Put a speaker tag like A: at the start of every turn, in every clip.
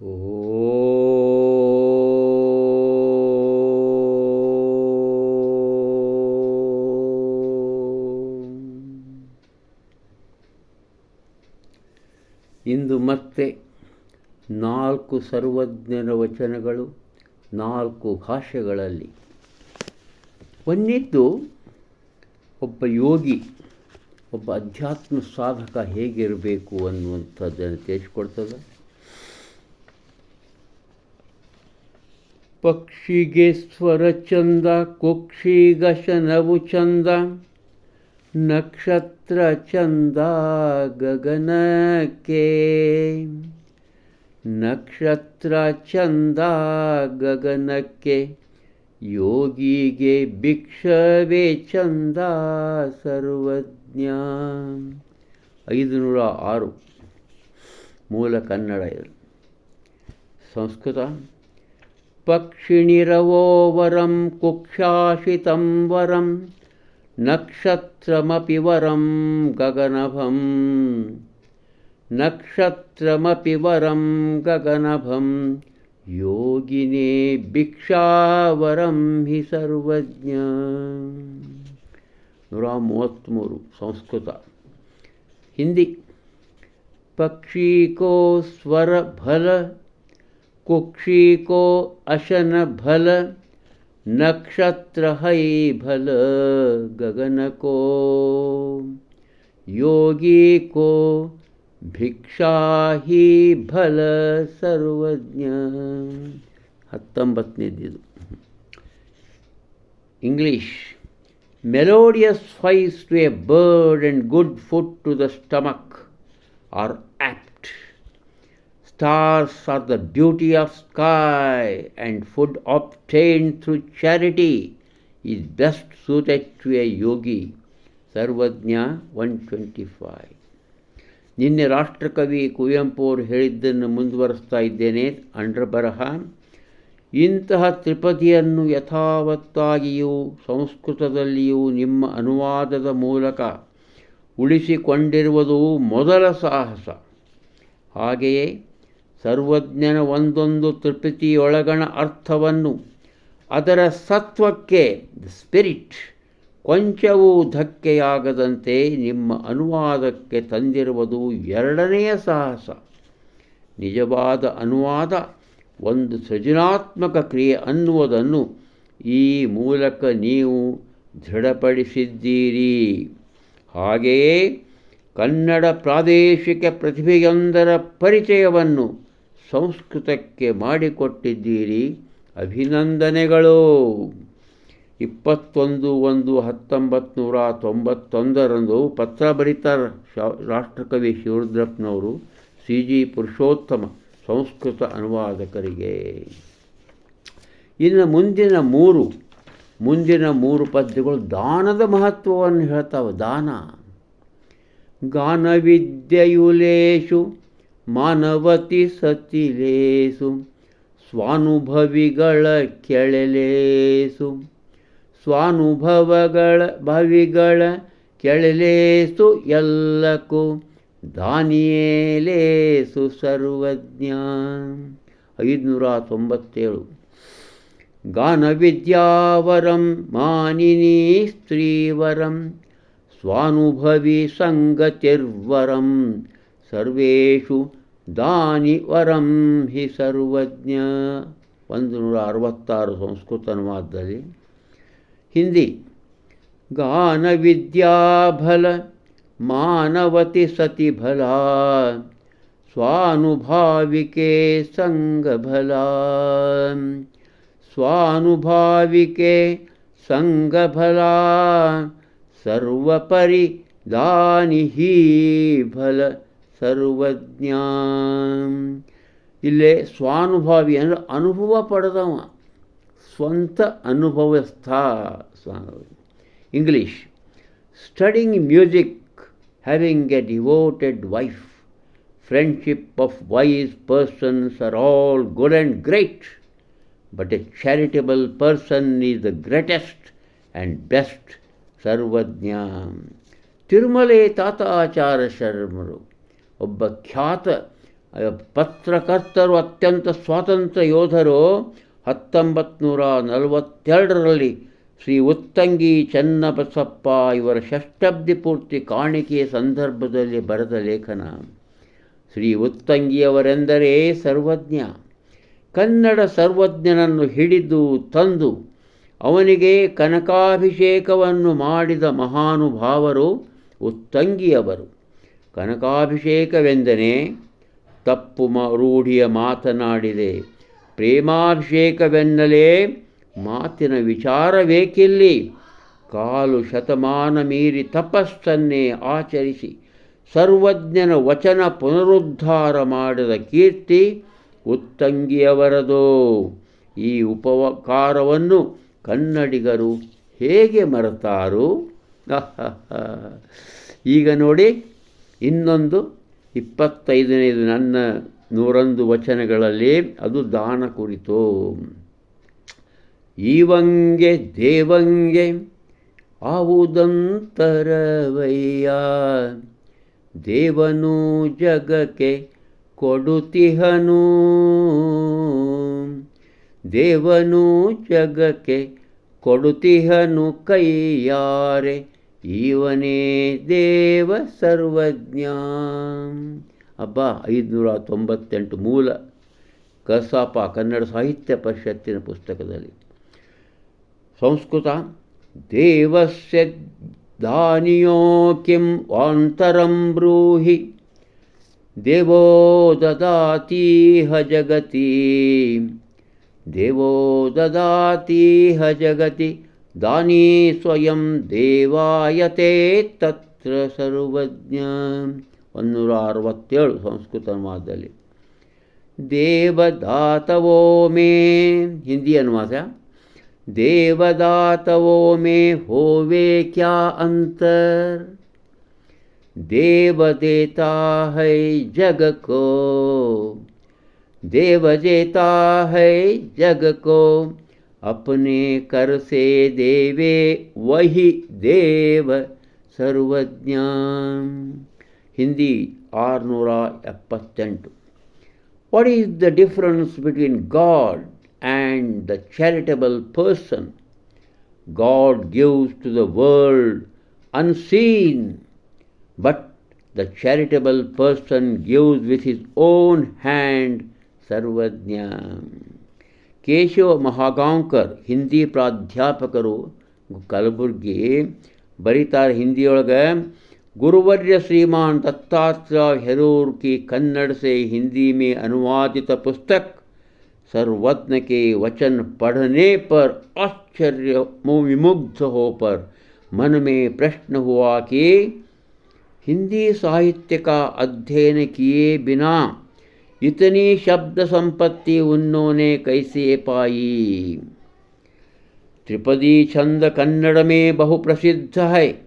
A: ಇಂದು ಮತ್ತೆ ನಾಲ್ಕು ಸರ್ವಜ್ಞರ ವಚನಗಳು, ನಾಲ್ಕು ಭಾಷೆಗಳಲ್ಲಿ ಒಂದಿದ್ದು ಒಬ್ಬ ಯೋಗಿ, ಒಬ್ಬ ಅಧ್ಯಾತ್ಮ ಸಾಧಕ ಹೇಗಿರಬೇಕು ಅನ್ನುವಂಥದ್ದನ್ನು ತಿಳಿಸ್ಕೊಡ್ತದೆ. ಪಕ್ಷಿಗೆ ಸ್ವರ ಚಂದ ಕುಕ್ಷಿಗಶನವು ಚಂದ. ನಕ್ಷತ್ರ ಚಂದ ಗಗನಕ್ಕೆ. ನಕ್ಷತ್ರ ಚಂದ ಗಗನಕ್ಕೆ. ಯೋಗಿಗೆ ಭಿಕ್ಷವೇ ಚಂದ ಸರ್ವಜ್ಞ. ಐದುನೂರ ಆರು. ಮೂಲ ಕನ್ನಡ ಸಂಸ್ಕೃತ. ಪಕ್ಷಿಣಿರವೋ ವರಂ ಕುಕ್ಷಾಶಿತಂ ವರಂ ನಕ್ಷತ್ರಮಪಿ ವರಂ ಗಗನಭಂ ನಕ್ಷತ್ರಮಪಿ ವರಂ ಗಗನಭಂ ಯೋಗಿನೇ ಭಿಕ್ಷಾವರಂ ಹಿ ಸರ್ವಜ್ಞ ನೂರ ಮೂವತ್ತ್ಮೂರು ಸಂಸ್ಕೃತ ಹಿಂದಿ ಪಕ್ಷಿ ಕೋ ಸ್ವರ ಫಲ ಕುಕ್ಷಿ ಕೋ ಅಶನ ಫಲ ನಕ್ಷತ್ರ ಹೈ ಭಲ ಗಗನ ಕೋ ಯೋಗಿ ಕೋ ಭಿಕ್ಷಾ ಹಿ ಫಲ ಸರ್ವಜ್ಞ ಹತ್ತೊಂಬತ್ತನೇದಿದು English melodious voice to a bird and good food to the stomach are apt stars are the beauty of sky and food obtained through charity is best suited to a yogi Sarvajna one twenty five ನಿನ್ನೆ ರಾಷ್ಟ್ರಕವಿ ಕುವೆಂಪು ಅವರು ಹೇಳಿದ್ದನ್ನು ಮುಂದುವರಿಸ್ತಾ ಇದ್ದೇನೆ, ಅಂಡ್ರ ಬರಹ. ಇಂತಹ ತ್ರಿಪದಿಯನ್ನು ಯಥಾವತ್ತಾಗಿಯೂ ಸಂಸ್ಕೃತದಲ್ಲಿಯೂ ನಿಮ್ಮ ಅನುವಾದದ ಮೂಲಕ ಉಳಿಸಿಕೊಂಡಿರುವುದು ಮೊದಲ ಸಾಹಸ. ಹಾಗೆಯೇ ಸರ್ವಜ್ಞನ ಒಂದೊಂದು ತ್ರಿಪತಿಯೊಳಗಣ ಅರ್ಥವನ್ನು ಅದರ ಸತ್ವಕ್ಕೆ ಸ್ಪಿರಿಟ್ ಕೊಂಚವೂ ಧಕ್ಕೆಯಾಗದಂತೆ ನಿಮ್ಮ ಅನುವಾದಕ್ಕೆ ತಂದಿರುವುದು ಎರಡನೆಯ ಸಾಹಸ. ನಿಜವಾದ ಅನುವಾದ, ಒಂದು ಸೃಜನಾತ್ಮಕ ಕ್ರಿಯೆ ಅನ್ನುವುದನ್ನು ಈ ಮೂಲಕ ನೀವು ದೃಢಪಡಿಸಿದ್ದೀರಿ. ಹಾಗೆಯೇ ಕನ್ನಡ ಪ್ರಾದೇಶಿಕ ಪ್ರತಿಭೆಯೊಂದರ ಪರಿಚಯವನ್ನು ಸಂಸ್ಕೃತಕ್ಕೆ ಮಾಡಿಕೊಟ್ಟಿದ್ದೀರಿ. ಅಭಿನಂದನೆಗಳು. ಇಪ್ಪತ್ತೊಂದು ಒಂದು ಹತ್ತೊಂಬತ್ತು ನೂರ ತೊಂಬತ್ತೊಂದರಂದು ಪತ್ರ ಬರಿತ ರಾಷ್ಟ್ರಕವಿ ಶಿವರುದ್ರಪ್ಪನವರು ಸಿ ಜಿ ಪುರುಷೋತ್ತಮ ಸಂಸ್ಕೃತ ಅನುವಾದಕರಿಗೆ. ಇನ್ನು ಮುಂದಿನ ಮೂರು ಮುಂದಿನ ಮೂರು ಪದ್ಯಗಳು ದಾನದ ಮಹತ್ವವನ್ನು ಹೇಳ್ತಾವೆ. ದಾನ. ಗಾನವಿದ್ಯೆಯುಲೇಶು ಮಾನವತಿ ಸತಿಲೇಸು ಸ್ವಾನುಭವಿಗಳ ಕೆಳಲೇಸು, ಸ್ವಾನುಭವಗಳ ಭವಿಗಳ ಕೆಳಲೇಸು ಎಲ್ಲಕ್ಕೂ ದಾನಿಯೇಲೇಸು ಸರ್ವಜ್ಞ. ಐದುನೂರ ತೊಂಬತ್ತೇಳು. ಗಾನವಿದ್ಯಾವರಂ ಮಾನಿನಿ ಸ್ತ್ರೀವರಂ, ಸ್ವಾನುಭವಿ ಸಂಗತಿರ್ವರಂ ಸರ್ವೇಷು ದಾನಿವರಂ ಹಿ ಸರ್ವಜ್ಞ ಒಂದು ನೂರ ಅರವತ್ತಾರು ಸಂಸ್ಕೃತ ಅನುವಾದದಲ್ಲಿ ಹಿಂದಿ ಗಾನವಿದ್ಯಾಫಲ ಮಾನವತಿ ಸತಿ ಫಲ ಸ್ವಾನುಭಾವಿಕೆ ಸಂಗಫಲ ಸ್ವಾನುಭಾವಿಕೆ ಸಂಗಫಲ ಸರ್ವಪರಿ ದಾನಿ ಹೀ ಫಲ ಸರ್ವಜ್ಞ ಇಲ್ಲೇ ಸ್ವಾನುಭಾವಿ ಅಂದರೆ ಅನುಭವ ಪಡೆದವ ಸ್ವಂತ ಅನುಭವಸ್ಥ English studying music having a devoted wife friendship of wise persons are all good and great but a charitable person is the greatest and best Sarvajna Tirumale Tatachara ಶರ್ಮರು ಒಬ್ಬ ಖ್ಯಾತ ಪತ್ರಕರ್ತರು, ಅತ್ಯಂತ ಸ್ವಾತಂತ್ರ್ಯ ಯೋಧರು ಹತ್ತೊಂಬತ್ತು ನೂರ ನಲವತ್ತೆರಡರಲ್ಲಿ ಶ್ರೀ ಉತ್ತಂಗಿ ಚನ್ನಬಸಪ್ಪ ಇವರ ಷಷ್ಠಬ್ದಿ ಪೂರ್ತಿ ಕಾಣಿಕೆಯ ಸಂದರ್ಭದಲ್ಲಿ ಬರೆದ ಲೇಖನ. ಶ್ರೀ ಉತ್ತಂಗಿಯವರೆಂದರೆ ಸರ್ವಜ್ಞ. ಕನ್ನಡ ಸರ್ವಜ್ಞನನ್ನು ಹಿಡಿದು ತಂದು ಅವನಿಗೆ ಕನಕಾಭಿಷೇಕವನ್ನು ಮಾಡಿದ ಮಹಾನುಭಾವರು ಉತ್ತಂಗಿಯವರು. ಕನಕಾಭಿಷೇಕವೆಂದನೆ ತಪ್ಪು ಮ ರೂಢಿಯ ಮಾತನಾಡಿದೆ. ಪ್ರೇಮಾಭಿಷೇಕವೆನ್ನಲೇ ಮಾತಿನ ವಿಚಾರವೇಕಿಲ್ಲಿ. ಕಾಲು ಶತಮಾನ ಮೀರಿ ತಪಸ್ಸನ್ನೇ ಆಚರಿಸಿ, ಸರ್ವಜ್ಞನ ವಚನ ಪುನರುದ್ಧಾರ ಮಾಡಿದ ಕೀರ್ತಿ ಉತ್ತಂಗಿಯವರದು. ಈ ಉಪಕಾರವನ್ನು ಕನ್ನಡಿಗರು ಹೇಗೆ ಮರೆತಾರು? ಈಗ ನೋಡಿ. ಇನ್ನೊಂದು ಇಪ್ಪತ್ತೈದನೇದು ನನ್ನ ನೂರೊಂದು ವಚನಗಳಲ್ಲಿ ಅದು ದಾನ ಕುರಿತು. ಈವಂಗೆ ದೇವಂಗೆ ಆವುದಂತರವಯ್ಯ. ದೇವನು ಜಗಕ್ಕೆ ಕೊಡುತಿಹನು ದೇವನು ಜಗಕ್ಕೆ ಕೊಡುತಿಹನು ಕೈಯಾರೆ. ಇವನೇ ದೇವ ಸರ್ವಜ್ಞ. ಅಬ್ಬ, ಐದುನೂರ ತೊಂಬತ್ತೆಂಟು ಮೂಲ ಕಸಾಪ ಕನ್ನಡ ಸಾಹಿತ್ಯ ಪರಿಷತ್ತಿನ ಪುಸ್ತಕದಲ್ಲಿ. ಸಂಸ್ಕೃತ, ದೇವಸ್ಯ ದಾನಿಯೋ ಕಿಂ ವಾಂತರಂ ಬ್ರೂಹಿ, ದೇವೋ ದದಾತೀಹ ಜಗತಿ, ದೇವೋ ದದಾತೀಹ ಜಗತಿ ದಾನಿ ಸ್ವಯಂ ದೇವಾಯತೆ ತತ್ರ ಸರ್ವಜ್ಞ ಒಂದೂರ ಅರವತ್ತೇಳು ಸಂಸ್ಕೃತ ಅನುವಾದದಲ್ಲಿ ದೇವದಾತವೋ ಮೇ ಹಿಂದಿ ಅನುವಾದ ದೇವದಾತವೋ ಮೇ ಹೋವೆ ಕ್ಯಾ ಅಂತರ್ देव देता है जग को देव देता है जग को अपने कर से देवे वही देव ಸರ್ವಜ್ಞ ಹಿಂದಿ ಆರುನೂರ ಎಪ್ಪತ್ತೆಂಟು what is the difference between God and the charitable person God gives to the world unseen but the charitable person gives with his own hand Sarvajna Keshava ಮಹಾಗಾಂವ್ಕರ್ Hindi ಪ್ರಾಧ್ಯಾಪಕರು ಕಲಬುರ್ಗಿ ಬರೀತಾರೆ ಹಿಂದಿಯೊಳಗೆ गुरुवर्य श्रीमान दत्तात्रेय हेरूर की कन्नड़ से हिंदी में अनुवादित पुस्तक सर्वज्ञ के वचन पढ़ने पर आश्चर्य विमुग्ध हो पर मन में प्रश्न हुआ कि हिंदी साहित्य का अध्ययन किए बिना इतनी शब्द संपत्ति उन्होंने कैसे पाई? त्रिपदी छंद कन्नड़ में बहु प्रसिद्ध है।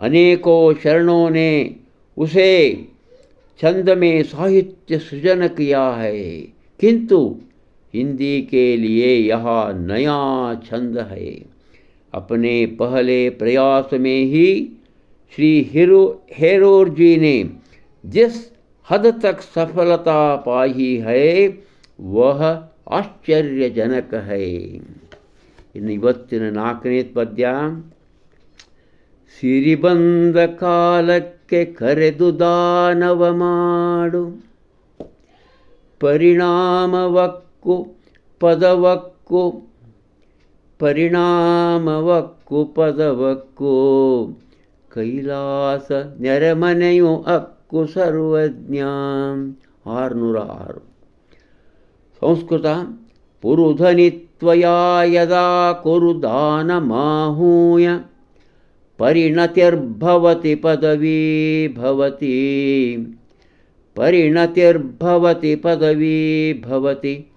A: अनेकों शरणों ने उसे छंद में साहित्य सृजन किया है। किंतु हिंदी के लिए यह नया छंद है। अपने पहले प्रयास में ही श्री हिरो हेरोर जी ने जिस हद तक सफलता पाई है वह ಆಶ್ಚರ್ಯಜನಕ ಹೈ ಇನ್ನು ಇವತ್ತಿನ ನಾಲ್ಕನೇ ಪದ್ಯ ಸಿರಿಬಂದ ಕಾಲಕ್ಕೆ ಕರೆದು ದಾನವ ಮಾಡು ಪರಿಣಾಮವಕ್ಕು ಪದವಕ್ಕು ಪರಿಣಾಮವಕ್ಕು ಪದವಕ್ಕು ಕೈಲಾಸ ನೆರೆಮನೆಯು ಅಕ್ಕು ಸರ್ವಜ್ಞ ಆರುನೂರ ಆರು ಸಂಸ್ಕೃತ ಪುರುಧನಿತ್ವಯಾ ಯದಾ ಕುರು ದಾನಮಾಹೂಯ ಪರಿಣತಿರ್ಭವತಿ ಪದವೀ ಭವತಿ ಪರಿಣತಿರ್ಭವತಿ ಪದವೀ ಭವತಿ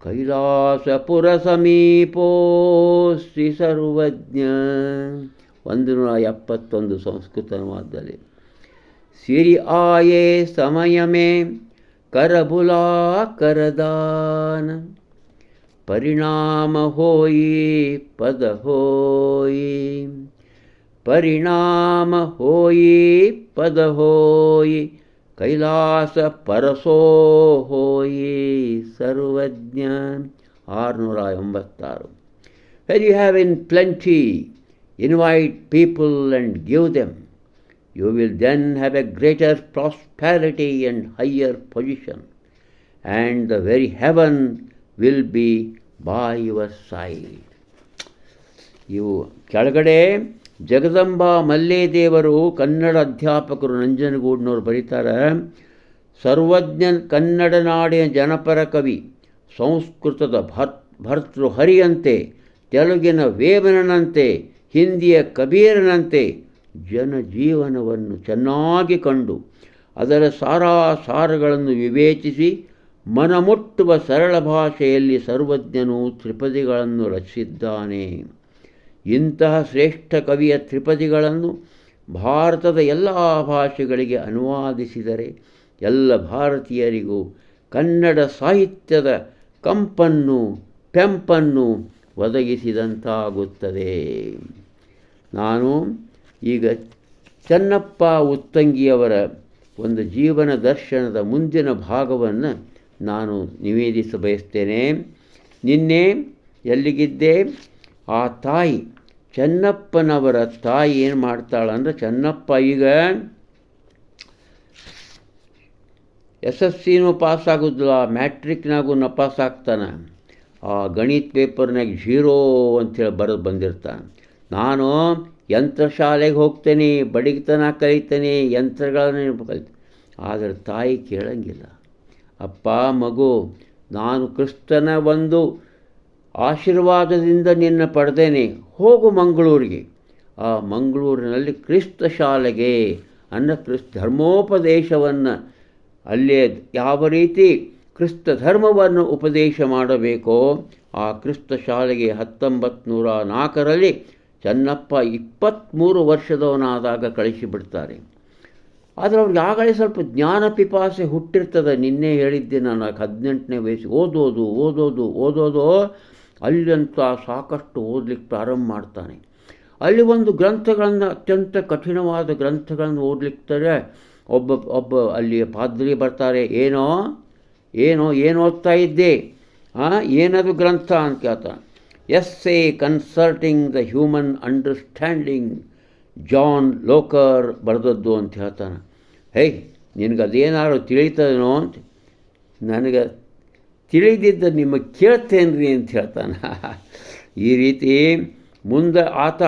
A: ಕೈಲಾಸಪುರಸಮೀಪೋಸ್ತಿ ಸರ್ವಜ್ಞ ಒಂದು ನೂರ ಎಪ್ಪತ್ತೊಂದು ಸಂಸ್ಕೃತ ಅನುವಾದದಲ್ಲಿ ಸಿರಿ ಆಯೇ ಸಮಯಮೇ करबुला करदान परिणाम होई पद होई परिणाम होई पद होई ಕೈಲಾಸ ಪರಸೋ ಹೋಯಿ ಸರ್ವಜ್ಞ ಆರುನೂರ ಎಂಬತ್ತಾರು when you have in plenty invite people and give them you will then have a greater prosperity and higher position and the very heaven will be by your side ಇವು ಕೆಳಗಡೆ ಜಗದಂಬ ಮಲ್ಲೇದೇವರು ಕನ್ನಡ ಅಧ್ಯಾಪಕರು ನಂಜನಗೂಡಿನವ್ರು ಬರೀತಾರೆ ಸರ್ವಜ್ಞ ಕನ್ನಡ ನಾಡಿನ ಜನಪರ ಕವಿ ಸಂಸ್ಕೃತದ ಭರ್ ಭರ್ತೃಹರಿಯಂತೆ ತೆಲುಗಿನ ವೇಮನಂತೆ ಹಿಂದಿಯ ಕಬೀರನಂತೆ ಜನಜೀವನವನ್ನು ಚೆನ್ನಾಗಿ ಕಂಡು ಅದರ ಸಾರಾಸಾರಗಳನ್ನು ವಿವೇಚಿಸಿ ಮನಮುಟ್ಟುವ ಸರಳ ಭಾಷೆಯಲ್ಲಿ ಸರ್ವಜ್ಞನು ತ್ರಿಪದಿಗಳನ್ನು ರಚಿಸಿದ್ದಾನೆ. ಇಂತಹ ಶ್ರೇಷ್ಠ ಕವಿಯ ತ್ರಿಪದಿಗಳನ್ನು ಭಾರತದ ಎಲ್ಲ ಭಾಷೆಗಳಿಗೆ ಅನುವಾದಿಸಿದರೆ ಎಲ್ಲ ಭಾರತೀಯರಿಗೂ ಕನ್ನಡ ಸಾಹಿತ್ಯದ ಕಂಪನ್ನು, ಪೆಂಪನ್ನು ಒದಗಿಸಿದಂತಾಗುತ್ತದೆ. ನಾನು ಈಗ ಚನ್ನಪ್ಪ ಉತ್ತಂಗಿಯವರ ಒಂದು ಜೀವನ ದರ್ಶನದ ಮುಂದಿನ ಭಾಗವನ್ನು ನಾನು ನಿವೇದಿಸ ಬಯಸ್ತೇನೆ. ನಿನ್ನೆ ಎಲ್ಲಿಗಿದ್ದೆ? ಆ ತಾಯಿ, ಚೆನ್ನಪ್ಪನವರ ತಾಯಿ ಏನು ಮಾಡ್ತಾಳಂದ್ರೆ ಚೆನ್ನಪ್ಪ, ಈಗ ಎಸ್ ಎಸ್ ಸಿನೂ ಪಾಸಾಗೋದಿಲ್ಲ ಮ್ಯಾಟ್ರಿಕ್ನಾಗೂ ನ ಪಾಸ್ ಆಗ್ತಾನೆ. ಆ ಗಣಿತ ಪೇಪರ್ನಾಗ ಝೀರೋ ಅಂಥೇಳಿ ಬರೆದು ಬಂದಿರ್ತಾನೆ. ನಾನು ಯಂತ್ರ ಶಾಲೆಗೆ ಹೋಗ್ತೇನೆ ಬಡಿಗತನ ಕಲಿತೇನೆ, ಯಂತ್ರಗಳನ್ನು ಕಲಿತೆ ಆದರೆ ತಾಯಿ ಕೇಳಂಗಿಲ್ಲ. ಅಪ್ಪ, ಮಗು, ನಾನು ಕ್ರಿಸ್ತನ ಒಂದು ಆಶೀರ್ವಾದದಿಂದ ನಿನ್ನ ಪಡೆದೇನೆ. ಹೋಗು ಮಂಗಳೂರಿಗೆ. ಆ ಮಂಗಳೂರಿನಲ್ಲಿ ಕ್ರಿಸ್ತ ಶಾಲೆಗೆ, ಅನ್ನ ಕ್ರಿಸ್ತ ಧರ್ಮೋಪದೇಶವನ್ನು ಅಲ್ಲೇ ಯಾವ ರೀತಿ ಕ್ರಿಸ್ತ ಧರ್ಮವನ್ನು ಉಪದೇಶ ಮಾಡಬೇಕೋ, ಆ ಕ್ರಿಸ್ತ ಶಾಲೆಗೆ ಹತ್ತೊಂಬತ್ತು ನೂರ ನಾಲ್ಕರಲ್ಲಿ ಚೆನ್ನಪ್ಪ ಇಪ್ಪತ್ತ್ಮೂರು ವರ್ಷದವನಾದಾಗ ಕಳಿಸಿಬಿಡ್ತಾರೆ. ಆದರೆ ಅವ್ರಿಗೆ ಆಗಲೇ ಸ್ವಲ್ಪ ಜ್ಞಾನ ಪಿಪಾಸೆ ಹುಟ್ಟಿರ್ತದೆ. ನಿನ್ನೆ ಹೇಳಿದ್ದೆ ನಾನು ಹದಿನೆಂಟನೇ ವಯಸ್ಸು. ಓದೋದು ಓದೋದು ಓದೋದು. ಅಲ್ಲಂತ ಸಾಕಷ್ಟು ಓದಲಿಕ್ಕೆ ಪ್ರಾರಂಭ ಮಾಡ್ತಾನೆ. ಅಲ್ಲಿ ಒಂದು ಗ್ರಂಥಗಳನ್ನು ಅತ್ಯಂತ ಕಠಿಣವಾದ ಗ್ರಂಥಗಳನ್ನು ಓದಲಿಕ್ತಾರೆ ಒಬ್ಬ ಒಬ್ಬ ಅಲ್ಲಿ ಪಾದ್ರಿ ಬರ್ತಾರೆ. ಏನೋ ಏನೋ, ಏನು ಓದ್ತಾ ಇದ್ದೆ? ಏನದು ಗ್ರಂಥ ಅಂತ ಕೇಳ್ತಾನೆ. Essay concerning the human understanding. John Locker ಬರೆದದ್ದು ಅಂತ ಹೇಳ್ತಾನೆ. ಹೇಯ್ ನಿನಗೆ ಅದೇನಾದ್ರು ತಿಳಿತದೇನೋ ಅಂತ? ನನಗೆ ತಿಳಿದಿದ್ದ ನಿಮಗೆ ಕೇಳ್ತೇನೆ ರೀ ಅಂತ ಹೇಳ್ತಾನೆ. ಈ ರೀತಿ ಮುಂದೆ ಆತ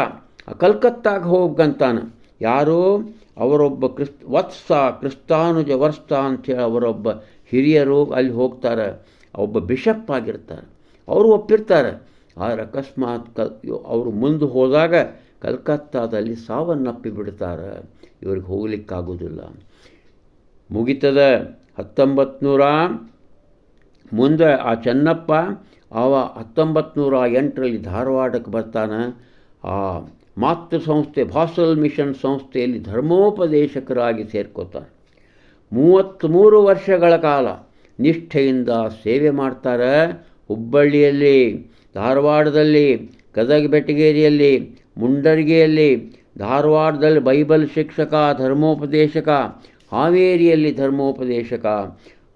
A: ಕಲ್ಕತ್ತಾಗ ಹೋಗ್ಕಂತಾನೆ ಯಾರು ಅವರೊಬ್ಬ ಕ್ರಿಸ್, ವತ್ಸ ಕ್ರಿಸ್ತಾನುಜ ವರ್ಸ್ತ ಅಂಥೇಳಿ ಅವರೊಬ್ಬ ಹಿರಿಯರು ಅಲ್ಲಿ ಹೋಗ್ತಾರೆ. ಒಬ್ಬ ಬಿಷಪ್ ಆಗಿರ್ತಾರೆ. ಅವರು ಒಪ್ಪಿರ್ತಾರೆ. ಆದರೆ ಅಕಸ್ಮಾತ್ ಕಲ್ ಅವರು ಮುಂದೆ ಹೋದಾಗ ಕಲ್ಕತ್ತಾದಲ್ಲಿ ಸಾವನ್ನಪ್ಪಿ ಬಿಡ್ತಾರೆ. ಇವ್ರಿಗೆ ಹೋಗಲಿಕ್ಕಾಗೋದಿಲ್ಲ. ಮುಗಿತದ ಹತ್ತೊಂಬತ್ತು ನೂರ ಮುಂದೆ ಆ ಚೆನ್ನಪ್ಪ ಅವ ಹತ್ತೊಂಬತ್ತು ನೂರ ಎಂಟರಲ್ಲಿ ಧಾರವಾಡಕ್ಕೆ ಬರ್ತಾನೆ. ಆ ಮಾತೃ ಸಂಸ್ಥೆ, ಭಾಸಲ್ ಮಿಷನ್ ಸಂಸ್ಥೆಯಲ್ಲಿ ಧರ್ಮೋಪದೇಶಕರಾಗಿ ಸೇರ್ಕೋತಾರೆ ಮೂವತ್ತ್ಮೂರು ವರ್ಷಗಳ ಕಾಲ ನಿಷ್ಠೆಯಿಂದ ಸೇವೆ ಮಾಡ್ತಾರೆ ಹುಬ್ಬಳ್ಳಿಯಲ್ಲಿ. ಧಾರವಾಡದಲ್ಲಿ ಗದಗ ಬೆಟಗೇರಿಯಲ್ಲಿ ಮುಂಡರ್ಗಿಯಲ್ಲಿ, ಧಾರವಾಡದಲ್ಲಿ ಬೈಬಲ್ ಶಿಕ್ಷಕ, ಧರ್ಮೋಪದೇಶಕ, ಹಾವೇರಿಯಲ್ಲಿ ಧರ್ಮೋಪದೇಶಕ,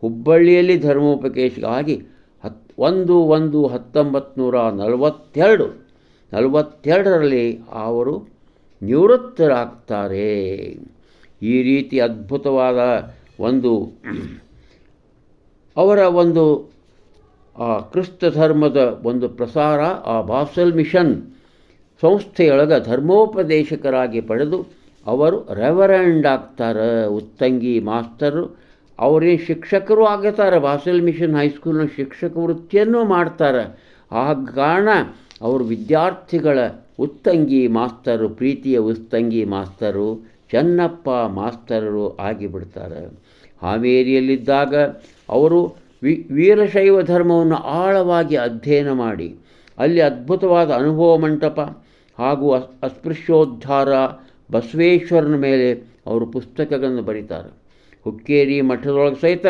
A: ಹುಬ್ಬಳ್ಳಿಯಲ್ಲಿ ಧರ್ಮೋಪದೇಶಕ ಆಗಿ ಹತ್, ಒಂದು ಒಂದು ಹತ್ತೊಂಬತ್ತು ನೂರ ನಲವತ್ತೆರಡು, ನಲವತ್ತೆರಡರಲ್ಲಿ ಅವರು ನಿವೃತ್ತರಾಗ್ತಾರೆ. ಈ ರೀತಿ ಅದ್ಭುತವಾದ ಒಂದು, ಅವರ ಒಂದು ಆ ಕ್ರಿಸ್ತ ಧರ್ಮದ ಒಂದು ಪ್ರಸಾರ ಆ ಬಾಸಲ್ ಮಿಷನ್ ಸಂಸ್ಥೆಯೊಳಗೆ ಧರ್ಮೋಪದೇಶಕರಾಗಿ ಪಡೆದು ಅವರು ರೆವರೆಂಡ್ ಆಗ್ತಾರೆ, ಉತ್ತಂಗಿ ಮಾಸ್ತರು. ಅವರೇ ಶಿಕ್ಷಕರು ಆಗುತ್ತಾರೆ ಬಾಸಲ್ ಮಿಷನ್ ಹೈಸ್ಕೂಲ್ನ ಶಿಕ್ಷಕ ವೃತ್ತಿಯನ್ನು ಮಾಡ್ತಾರೆ. ಆ ಕಾರಣ ಅವರು ವಿದ್ಯಾರ್ಥಿಗಳ ಉತ್ತಂಗಿ ಮಾಸ್ತರು, ಪ್ರೀತಿಯ ಉತ್ತಂಗಿ ಮಾಸ್ತರು, ಚೆನ್ನಪ್ಪ ಮಾಸ್ತರರು ಆಗಿಬಿಡ್ತಾರೆ. ಹಾವೇರಿಯಲ್ಲಿದ್ದಾಗ ಅವರು ವಿ, ವೀರಶೈವ ಧರ್ಮವನ್ನು ಆಳವಾಗಿ ಅಧ್ಯಯನ ಮಾಡಿ, ಅಲ್ಲಿ ಅದ್ಭುತವಾದ ಅನುಭವ ಮಂಟಪ ಹಾಗೂ ಅಸ್, ಅಸ್ಪೃಶ್ಯೋದ್ಧಾರ ಬಸವೇಶ್ವರನ ಮೇಲೆ ಅವರು ಪುಸ್ತಕಗಳನ್ನು ಬರೀತಾರೆ. ಹುಕ್ಕೇರಿ ಮಠದೊಳಗೆ ಸಹಿತ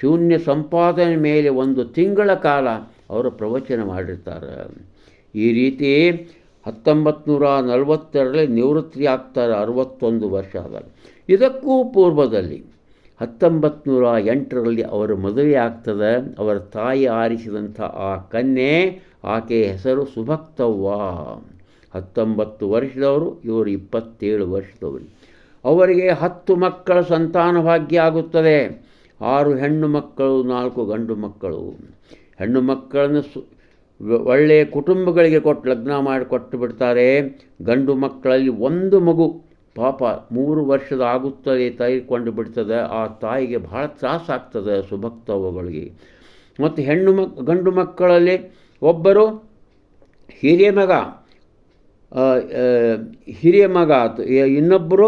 A: ಶೂನ್ಯ ಸಂಪಾದನೆ ಮೇಲೆ ಒಂದು ತಿಂಗಳ ಕಾಲ ಅವರು ಪ್ರವಚನ ಮಾಡಿರ್ತಾರೆ. ಈ ರೀತಿ ಹತ್ತೊಂಬತ್ತು ನೂರ ನಲವತ್ತೆರಡರಲ್ಲಿ ನಿವೃತ್ತಿ ಆಗ್ತಾರೆ ಅರವತ್ತೊಂದು ವರ್ಷ ಆದಾಗ. ಇದಕ್ಕೂ ಪೂರ್ವದಲ್ಲಿ ಹತ್ತೊಂಬತ್ತು ನೂರ ಎಂಟರಲ್ಲಿ ಅವರು ಮದುವೆ ಆಗ್ತದೆ ಅವರ ತಾಯಿ ಆರಿಸಿದಂಥ ಆ ಕನ್ಯೆ ಆಕೆಯ ಹೆಸರು ಸುಭಕ್ತವ್ವ. ಹತ್ತೊಂಬತ್ತು ವರ್ಷದವರು, ಇವರು ಇಪ್ಪತ್ತೇಳು ವರ್ಷದವರು. ಅವರಿಗೆ ಹತ್ತು ಮಕ್ಕಳ ಸಂತಾನ ಭಾಗ್ಯ ಆಗುತ್ತದೆ. ಆರು ಹೆಣ್ಣು ಮಕ್ಕಳು, ನಾಲ್ಕು ಗಂಡು ಮಕ್ಕಳು. ಹೆಣ್ಣು ಮಕ್ಕಳನ್ನು ಸು, ಒಳ್ಳೆಯ ಕುಟುಂಬಗಳಿಗೆ ಕೊಟ್ಟು ಲಗ್ನ ಮಾಡಿ ಕೊಟ್ಟು ಬಿಡ್ತಾರೆ. ಗಂಡು ಮಕ್ಕಳಲ್ಲಿ ಒಂದು ಮಗು ಪಾಪ ಮೂರು ವರ್ಷದ ಆಗುತ್ತದೆ ತೆಗೆದುಕೊಂಡು ಬಿಡ್ತದೆ, ಆ ತಾಯಿಗೆ ಭಾಳ ತ್ರಾಸಾಗ್ತದೆ ಸುಭಕ್ತವಗಳಿಗೆ ಮತ್ತು ಹೆಣ್ಣು ಮಕ್, ಗಂಡು ಮಕ್ಕಳಲ್ಲಿ ಒಬ್ಬರು ಹಿರಿಯ ಮಗ ಹಿರಿಯ ಮಗ ಇನ್ನೊಬ್ಬರು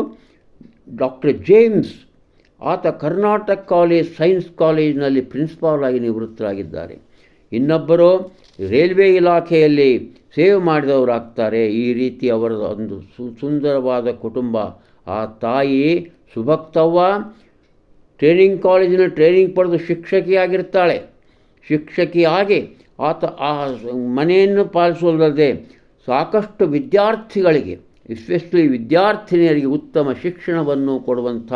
A: ಡಾಕ್ಟರ್ ಜೇಮ್ಸ್, ಆತ ಕರ್ನಾಟಕ ಕಾಲೇಜ್, ಸೈನ್ಸ್ ಕಾಲೇಜಿನಲ್ಲಿ ಪ್ರಿನ್ಸಿಪಾಲ್ ಆಗಿ ನಿವೃತ್ತರಾಗಿದ್ದಾರೆ. ಇನ್ನೊಬ್ಬರು ರೈಲ್ವೆ ಇಲಾಖೆಯಲ್ಲಿ ಸೇವೆ ಮಾಡಿದವರಾಗ್ತಾರೆ ಈ ರೀತಿ ಅವರ ಒಂದು ಸುಂದರವಾದ ಕುಟುಂಬ. ಆ ತಾಯಿ ಸುಭಕ್ತವ್ವ ಟ್ರೈನಿಂಗ್ ಕಾಲೇಜಿನ ಟ್ರೈನಿಂಗ್ ಪಡೆದು ಶಿಕ್ಷಕಿಯಾಗಿರ್ತಾಳೆ ಶಿಕ್ಷಕಿಯಾಗಿ ಆತ ಆ ಮನೆಯನ್ನು ಪಾಲಿಸುವುದಲ್ಲದೆ ಸಾಕಷ್ಟು ವಿದ್ಯಾರ್ಥಿಗಳಿಗೆ ಎಸ್ಪೆಷಲಿ ವಿದ್ಯಾರ್ಥಿನಿಯರಿಗೆ ಉತ್ತಮ ಶಿಕ್ಷಣವನ್ನು ಕೊಡುವಂಥ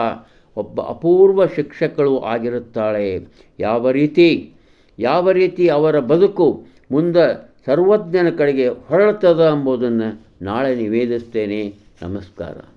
A: ಒಬ್ಬ ಅಪೂರ್ವ ಶಿಕ್ಷಕಳು ಆಗಿರುತ್ತಾಳೆ. ಯಾವ ರೀತಿ? ಯಾವ ರೀತಿ ಅವರ ಬದುಕು ಮುಂದೆ ಸರ್ವಜ್ಞನ ಕಡೆಗೆ ಹೊರಳ್ತದ ಎಂಬುದನ್ನು ನಾಳೆ ನಿವೇದಿಸ್ತೇನೆ. ನಮಸ್ಕಾರ.